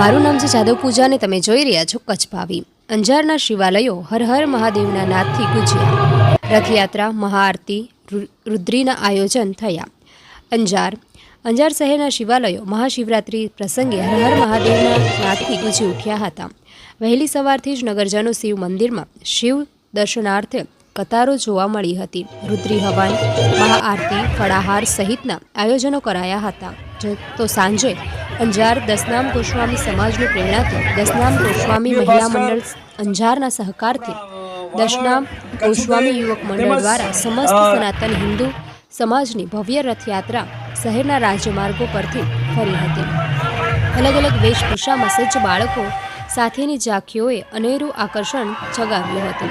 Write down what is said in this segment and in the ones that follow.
મારું નામ છે જાદવ પૂજા અને તમે જોઈ રહ્યા છો કચ્છ ભાવી અંજારના શિવાલયો હર હર મહાદેવના નાદથી ગુજ્યા રથયાત્રા, મહાઆરતી રુદ્રીના આયોજન થયા. અંજાર અંજાર શહેરના શિવાલયો મહાશિવરાત્રિ પ્રસંગે હર હર મહાદેવના નાદથી ગુજી ઉઠ્યા હતા. વહેલી સવારથી જ નગરજનો શિવ મંદિરમાં શિવ દર્શનાર્થે કતારો જોવા મળી હતી. રુદ્રી હવન, મહાઆરતી, ફળાહાર સહિતના આયોજનો કરાયા હતા. તો સાંજે અંજાર દસનામ ગોસ્વામી સમાજની પ્રેરણાથી દસનામ ગોસ્વામી મહિલા મંડળ અંજારના સહકારથી દશનામ ગોસ્વામી યુવક મંડળ દ્વારા સમસ્ત સનાતન હિન્દુ સમાજની ભવ્ય રથયાત્રા શહેરના રાજમાર્ગો પરથી ફરી હતી. અલગ અલગ વેશભૂષામાં સજ્જ બાળકો સાથેની ઝાંખીઓએ અનેરું આકર્ષણ જગાવ્યું હતું.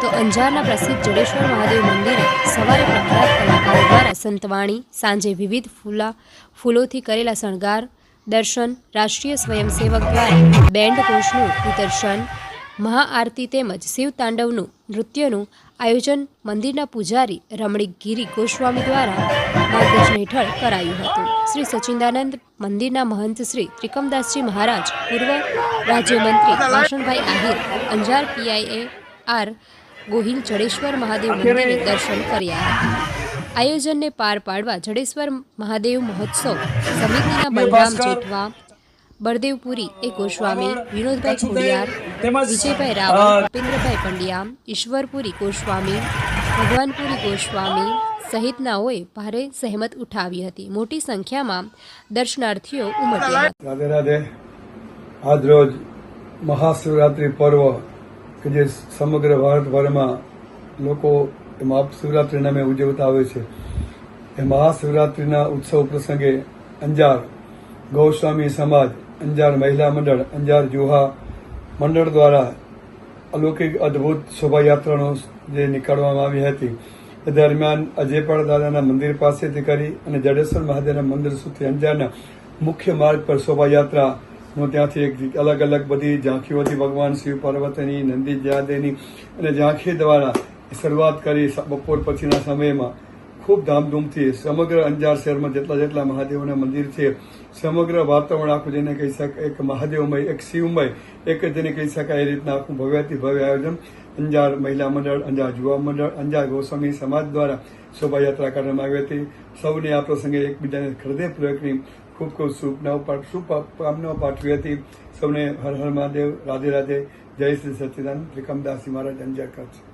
તો અંજારના પ્રસિદ્ધ જડેશ્વર મહાદેવ મંદિરે સવારે પ્રખ્યાત કલાકારો દ્વારા સંતવાણી, સાંજે વિવિધ ફૂલા, ફૂલોથી કરેલા શણગાર, દર્શન, રાષ્ટ્રીય સ્વયંસેવક દ્વારા બેન્ડ કોષનું નિદર્શન મહાઆરતી તેમજ શિવ તાંડવનું નૃત્યનું આયોજન મંદિરના પૂજારી રમણીક ગીરી ગોસ્વામી દ્વારા માર્ગદર્શન હેઠળ કરાયું હતું. શ્રી સચિદાનંદ મંદિરના મહંત શ્રી ત્રિકમદાસજી મહારાજ પૂર્વ રાજ્યમંત્રી Vasanbhai Ahir Anjar PI A R Gohil Jadeshwar Mahadev મંદિરે દર્શન કર્યા હતા. આયોજનને પાર પાડવા જડેશ્વર મહાદેવ મહોત્સવ સમિતિના બલરામ જેઠવા બળદેવપુરી એ ગોસ્વામી વિનોદભાઈ ખોડિયાર વિજયભાઈ રાવલ ઉપેન્દ્રભાઈ પંડ્યા ઈશ્વરપુરી ગોસ્વામી ભગવાનપુરી ગોસ્વામી સહિતનાઓએ ભારે સહેમત ઉઠાવી હતી. મોટી સંખ્યામાં દર્શનાર્થીઓ ઉમટ્યા રાધે રાધે આજરોજ મહાશિવરાત્રિ પર્વ કે જે સમગ્ર ભારતભરમાં લોકો મહાશિવરાત્રિ નામે ઉજવતા આવે છે. એ મહાશિવરાત્રિના ઉત્સવ પ્રસંગે અંજાર ગૌસ્વામી સમાજ અંજાર મહિલા મંડળ, અંજાર જુહા મંડળ દ્વારા અલૌકિક અદ્ભુત શોભાયાત્રાનો જે નીકાળવામાં આવી હતી. એ દરમિયાન અજયપાળ દાદાના મંદિર પાસેથી કરી અને જડેશ્વર મહાદેવના મંદિર સુધી અંજારના મુખ્ય માર્ગ પર શોભાયાત્રા હું ત્યાંથી એક અલગ અલગ બધી ઝાંખીઓથી ભગવાન શિવ પાર્વતીની, નંદી જયાદેની અને ઝાંખી દ્વારા શરૂઆત કરી બપોર પછીના સમયમાં ખૂબ ધામધૂમથી સમગ્ર અંજાર શહેરમાં જેટલા જેટલા મહાદેવના મંદિર છે, સમગ્ર વાતાવરણ આખું જેને કહી શકાય એક મહાદેવમય, એક શિવમય, એક જેને કહી શકાય એ રીતના આખું ભવ્યાથી ભવ્ય આયોજન અંજાર મહિલા મંડળ, અંજાર યુવા મંડળ, અંજાર ગોસ્વામી સમાજ દ્વારા શોભાયાત્રા કરવામાં આવી હતી. સૌને આ પ્રસંગે એકબીજાને હૃદયપૂર્વકની ખૂબ ખૂબ શુભનાઓ શુભકામનાઓ પાઠવી હતી. સૌને હર હર મહાદેવ. રાધે રાધે. જય શ્રી સચ્ચિદાનંદ ત્રિકમદાસજી મહારાજ અંજાર કચ્છ.